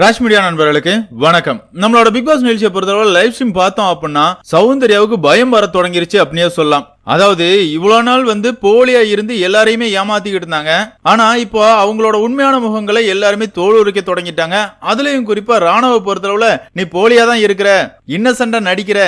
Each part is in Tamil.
ராஜ் மீடியா நண்பர்களுக்கு வணக்கம். நம்மளோட பிக் பாஸ் நிகழ்ச்சியை பொறுத்தவரை லைவ் ஸ்ட்ரீம் பார்த்தோம் அப்படின்னா சௌந்தர்யாவுக்கு பயம் வர தொடங்கிருச்சு அப்படின்னே சொல்லலாம். அதாவது இவ்வளவு நாள் வந்து போலியா இருந்து எல்லாரையுமே ஏமாத்திக்கிட்டு இருந்தாங்க. ஆனா இப்போ அவங்களோட உண்மையான முகங்களை எல்லாருமே தோல் உரிக்க தொடங்கிட்டாங்க. அதுலயும் குறிப்பா ராணுவ பொறுத்தளவுல நீ போலியா தான் இருக்கிற இன்னசென்டா நடிக்கிற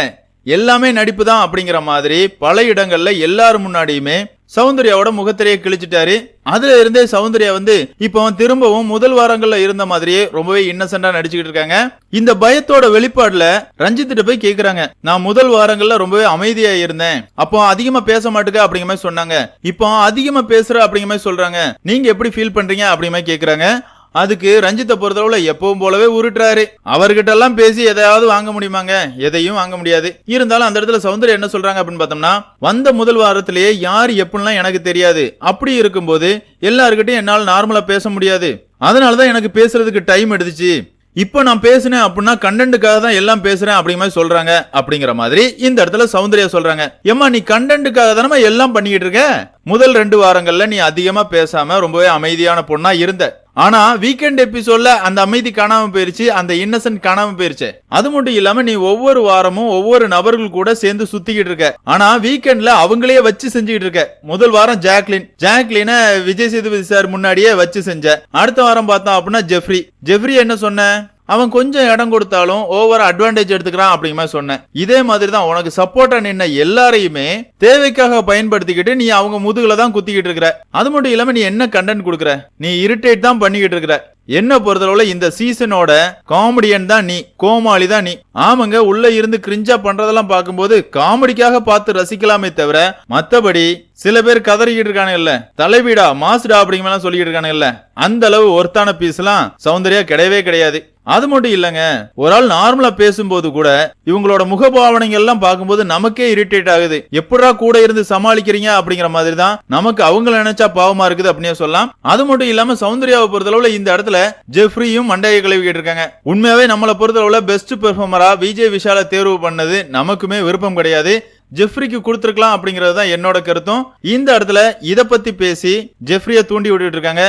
எல்லாமே நடிப்பு தான் அப்படிங்கிற மாதிரி பல இடங்கள்ல எல்லாரும் முன்னாடியுமே சௌந்தர்யாவோட முகத்திரையை கிழிச்சிட்டாரு. அதுல இருந்தே சௌந்தர்யா வந்து இப்போ திரும்பவும் முதல் வாரங்கள்ல இருந்த மாதிரியே ரொம்பவே இன்னசென்டா நடிச்சுக்கிட்டு இருக்காங்க. இந்த பயத்தோட வெளிப்பாடுல ரஞ்சித்திட்ட போய் கேக்குறாங்க. நான் முதல் வாரங்கள்ல ரொம்பவே அமைதியா இருந்தேன். அப்போ அதிகமா பேச மாட்டுக்க அப்படிங்கிற மாதிரி சொன்னாங்க. இப்போ அதிகமா பேசுற அப்படிங்கிற மாதிரி சொல்றாங்க. நீங்க எப்படி ஃபீல் பண்றீங்க அப்படிங்கிற மாதிரி கேக்குறாங்க. அதுக்கு ரஞ்சித்தை பொறுத்தளவுல எப்பவும் போலவே உருட்டுறாரு. அவர்கிட்ட எல்லாம் பேசி எதையாவது வாங்க முடியுமாங்க? எதையும் வாங்க முடியாது. இருந்தாலும் அந்த இடத்துல சௌந்தர்யா என்ன சொல்றாங்க அப்படின்னு பார்த்தோம்னா வந்த முதல் வாரத்திலேயே யார் எப்படிலாம் எனக்கு தெரியாது. அப்படி இருக்கும்போது எல்லாருக்கிட்டையும் என்னால் நார்மலா பேச முடியாது. அதனாலதான் எனக்கு பேசுறதுக்கு டைம் எடுத்துச்சு. இப்போ நான் பேசினேன் அப்படின்னா கண்டென்ட்டுக்காக தான் எல்லாம் பேசுறேன் அப்படிங்கிற மாதிரி சொல்றாங்க. அப்படிங்கிற மாதிரி இந்த இடத்துல சௌந்தர்யா சொல்றாங்க. ஏம்மா நீ கண்டென்ட்டுக்காக தானே எல்லாம் பண்ணிக்கிட்டு இருக்க? முதல் ரெண்டு வாரங்கள்ல நீ அதிகமா பேசாம ரொம்பவே அமைதியான பொண்ணா இருந்த. ஆனா வீக்கெண்ட் எபிசோட்ல அந்த அமைதி காணாம போயிருச்சு அந்த இன்னசென்ட் காணாம போயிருச்சு. அது மட்டும் இல்லாம நீ ஒவ்வொரு வாரமும் ஒவ்வொரு நபர்கள் கூட சேர்ந்து சுத்திக்கிட்டு இருக்க. ஆனா வீக்கெண்ட்ல அவங்களே வச்சு செஞ்சுக்கிட்டு இருக்க. முதல் வாரம் ஜாக்லின். ஜாக்லின விஜய் சேதுபதி சார் முன்னாடியே வச்சு செஞ்ச. அடுத்த வாரம் பார்த்தோம் அப்படின்னா ஜெஃப்ரி. ஜெஃப்ரி என்ன சொன்ன? அவன் கொஞ்சம் இடம் கொடுத்தாலும் ஓவர் அட்வான்டேஜ் எடுத்துக்கிறான் அப்படிங்கிற மாதிரி சொன்னேன். இதே மாதிரி தான் உனக்கு சப்போர்ட்டா நின்ன எல்லாரையுமே தேவைக்காக பயன்படுத்திக்கிட்டு நீ அவங்க முதுகுல தான் குத்திக்கிட்டு இருக்கிற. அது மட்டும் இல்லாம நீ என்ன கண்டென்ட் கொடுக்குற? நீ இரிட்டேட் தான் பண்ணிக்கிட்டு இருக்கிற. என்ன பொறுத்தளவுல இந்த சீசனோட காமெடியன் தான் நீ கோமாளி தான் நீ. ஆமாங்க உள்ள இருந்து கிரிஞ்சா பண்றதெல்லாம் பார்க்கும்போது காமெடிக்காக பார்த்து ரசிக்கலாமே தவிர மத்தபடி சில பேர் கதறிக்கிட்டு இருக்கானுங்கல்ல தலைவீடா மாசுடா அப்படிங்கிற சொல்லிக்கிட்டு இருக்கானுங்கல்ல அந்த அளவு ஒர்த்தான பீஸ் எல்லாம் சௌந்தர்யா கிடையவே கிடையாது. அது மட்டும் இல்லைங்க. ஒரு ஆள் நார்மலா பேசும்போது கூட இவங்களோட முகபாவனைகள் எல்லாம் பார்க்கும்போது நமக்கே இரிட்டேட் ஆகுது. எப்படா கூட இருந்து சமாளிக்கிறீங்க அப்படிங்கிற மாதிரி தான் நமக்கு அவங்கள நினைச்சா பாவமா இருக்குது அப்படின்னு சொல்லலாம். அது மட்டும் இல்லாம சௌந்தர்யாவை பொறுத்தளவுல இந்த இடத்துல ஜெஃப்ரியும் மண்டையை கழுவிக்கிட்டு இருக்காங்க உண்மையாவே நம்மளை பொறுத்தளவுல பெஸ்ட் பெர்ஃபார்மரா விஜய் விஷால தேர்வு பண்ணது நமக்குமே விருப்பம் கிடையாது. ஜெஃப்ரிக்கு கொடுத்துருக்கலாம் அப்படிங்கிறது தான் என்னோட கருத்தும். இந்த இடத்துல இதை பத்தி பேசி ஜெஃப்ரிய தூண்டி விட்டுட்டு இருக்காங்க.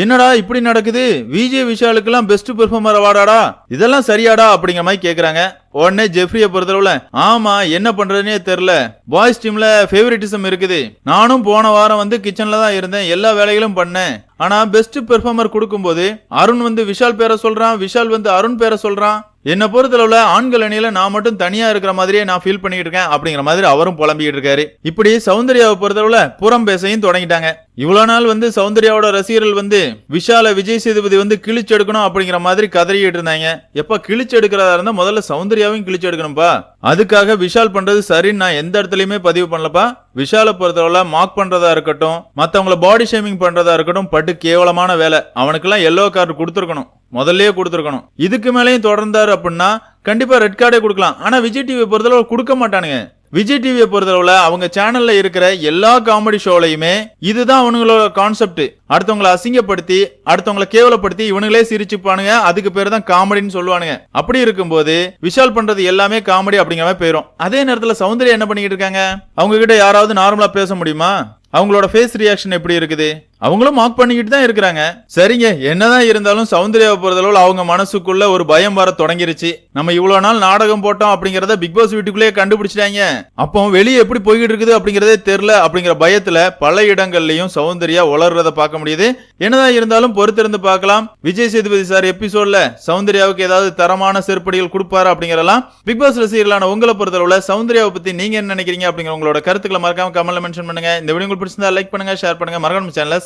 என்னடா இப்படி நடக்குது? விஜய் விஷாலுக்கெல்லாம் பெஸ்ட் பெர்ஃபார்மர் அவார்டாடா இதெல்லாம் சரியாடா அப்படிங்கிற மாதிரி கேக்குறாங்க. உடனே ஜெஃப்ரிய பொறுத்தளவுல ஆமா என்ன பண்றதுனே தெரியல. பாய்ஸ் டீம்ல ஃபேவரட்டிசம் இருக்குது. நானும் போன வாரம் வந்து கிச்சன்ல தான் இருந்தேன். எல்லா வேலைகளும் பண்ணேன். ஆனா பெஸ்ட் பெர்ஃபார்மர் கொடுக்கும்போது அருண் வந்து விஷால் பேரை சொல்றான் விஷால் வந்து அருண் பேரை சொல்றான். என்னை பொறுத்தளவுல ஆண்கள் அணியில நான் மட்டும் தனியா இருக்கிற மாதிரியே நான் ஃபீல் பண்ணிட்டு இருக்கேன் அப்படிங்கிற மாதிரி அவரும் புலம்பிக்கிட்டு இருக்காரு. இப்படி சௌந்தர்யாவை பொறுத்தளவுல புறம் பேசையும் தொடங்கிட்டாங்க. இவ்வளவு நாள் வந்து சௌந்தர்யாவோட ரசிகர்கள் வந்து விஷால விஜய் சேதுபதி வந்து கிழிச்சு எடுக்கணும் அப்படிங்கிற மாதிரி கதறிக்கிட்டு இருந்தாங்க. எப்ப கிழிச்சு எடுக்கிறதா இருந்தா முதல்ல சௌந்தர்யாவையும் கிழிச்செடுக்கணும்ப்பா அதுக்காக விஷால் பண்றது சரின்னு நான் எந்த இடத்துலயுமே பதிவு பண்ணலப்பா. விஷாலை பொறுத்தவரை மார்க் பண்றதா இருக்கட்டும் மத்தவங்கள பாடி ஷேமிங் பண்றதா இருக்கட்டும் பட்டு கேவலமான வேலை. அவனுக்கெல்லாம் எல்லோ கார்டு கொடுத்துருக்கணும். முதல்லயே கொடுத்துருக்கணும். இதுக்கு மேலேயும் தொடர்ந்தாரு அப்படின்னா கண்டிப்பா ரெட் கார்டே கொடுக்கலாம். ஆனா விஜய் டிவியை பொறுத்தளவு கொடுக்க மாட்டானுங்க. விஜய் டிவியை பொறுத்தளவுல அவங்க சேனல்ல இருக்கிற எல்லா காமெடி ஷோலையுமே இதுதான் அவனுங்களோட கான்செப்ட் அடுத்தவங்களை அசிங்கப்படுத்தி அடுத்தவங்களை கேவலப்படுத்தி இவனுங்களே சிரிச்சுப்பானுங்க. அதுக்கு பேர் தான் காமெடின்னு சொல்லுவானுங்க. அப்படி இருக்கும்போது விஷால் பண்றது எல்லாமே காமெடி அப்படிங்கிற மாதிரி போயிடும் அதே நேரத்துல சௌந்தர்யா என்ன பண்ணிக்கிட்டு இருக்காங்க? அவங்க கிட்ட யாராவது நார்மலா பேச முடியுமா? அவங்களோட ஃபேஸ் ரியாக்ஷன் எப்படி இருக்குது? அவங்களும் மார்க் பண்ணிக்கிட்டு தான் இருக்கிறாங்க. சரிங்க என்னதான் இருந்தாலும் சௌந்தர்யாவை பொறுத்தளவு அவங்க மனசுக்குள்ள ஒரு பயம் வர தொடங்கிருச்சு. நம்ம இவ்வளவு நாள் நாடகம் போட்டோம் அப்படிங்கறத பிக் பாஸ் வீட்டுக்குள்ளேயே கண்டுபிடிச்சிட்டாங்க. அப்போ வெளியே எப்படி போய்கிட்டு இருக்குது அப்படிங்கறதே தெரியல அப்படிங்கிற பயத்துல பல இடங்கள்லயும் சௌந்தர்யா உளர்றத பார்க்க முடியுது. என்னதான் இருந்தாலும் பொறுத்திருந்து பார்க்கலாம். விஜய் சேதுபதி சார் எபிசோட்ல சௌந்தர்யாவுக்கு ஏதாவது தரமான செருப்படிகள் கொடுப்பாரு அப்படிங்கறலாம் பிக் பாஸ் ரசிகர்களான உங்களை பொறுத்தளவுல சௌந்தர்யாவை பத்தி நீங்க என்ன நினைக்கிறீங்க அப்படிங்கிற உங்களோட கருத்துக்களை மறக்காம கமெண்ட்ல மென்ஷன் பண்ணுங்க. இந்த வீடியோ உங்களுக்கு பிடிச்சிருந்தா லைக் பண்ணுங்க ஷேர் பண்ணுங்க. மறக்காம சேனலை